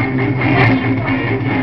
Thank you.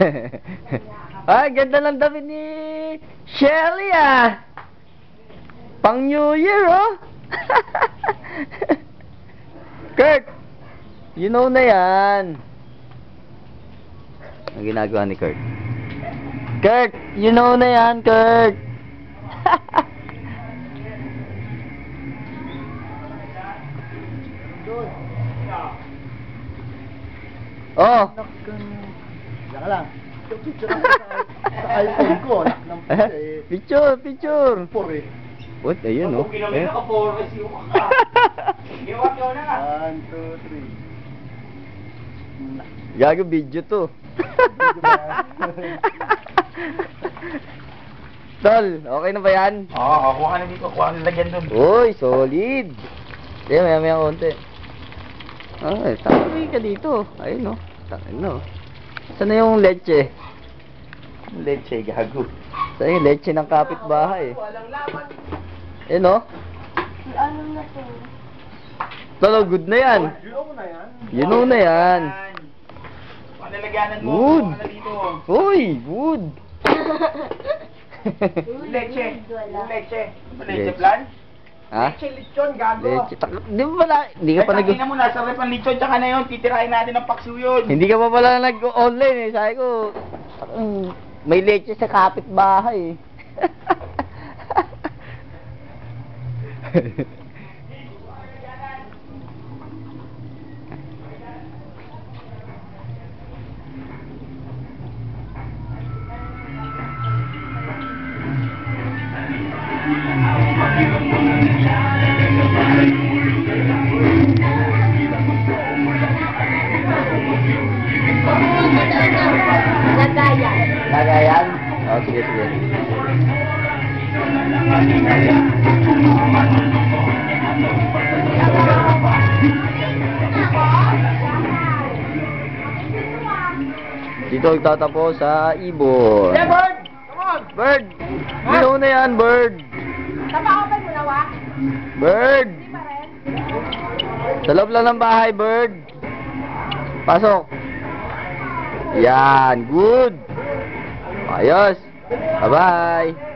ah, ganda ng damit ni Shelly ah. Pang New Year oh. Kurt, you know na yan. Ang ginagawa ni Kurt. Kurt, you know na yan, Kurt. oh. Diyan lang. Yung picture ako sa, sa iPhone ko. Anak ng eh. picture, picture. Por eh. What? Ayun, oh. Eh. One, two, three. Na. Gago video to. Tol, okay na ba yan? Oo, oh, kuha na dito. Kuha na lagyan doon. Uy, solid. Kaya maya maya konti. Ay, tabi ka dito. Ayun, no. Takin, no. Saan na yung leche? Leche, gago. Saan yung leche ng kapitbahay? Ayun, no. Ano na to? Tolo, good na yan. You know mo na yan. You know na yan. Panalaganan mo. Dito. Uy. Wala. Leche. Leche. Leche plan? Ha? Leche lechon, gago. Leche. Tak- Di ba pala, hindi ka pa nag... Tingnan mo, nasa rep ang lechon, tsaka na yun. Titirahin natin ng paksu yun. Hindi ka pa pala nag-online eh. Sabi ko, "Mm, may leche sa kapitbahay. Lagayan. Lagayan? Oh, sige, sige. Dito sa ibon. Bird! Come on! Bird! Know na yan, Bird! Tapakan mo na, wa? Bird! Sa loob lang ng bahay, Bird. Pasok. Yan, good. Ayos. Bye-bye.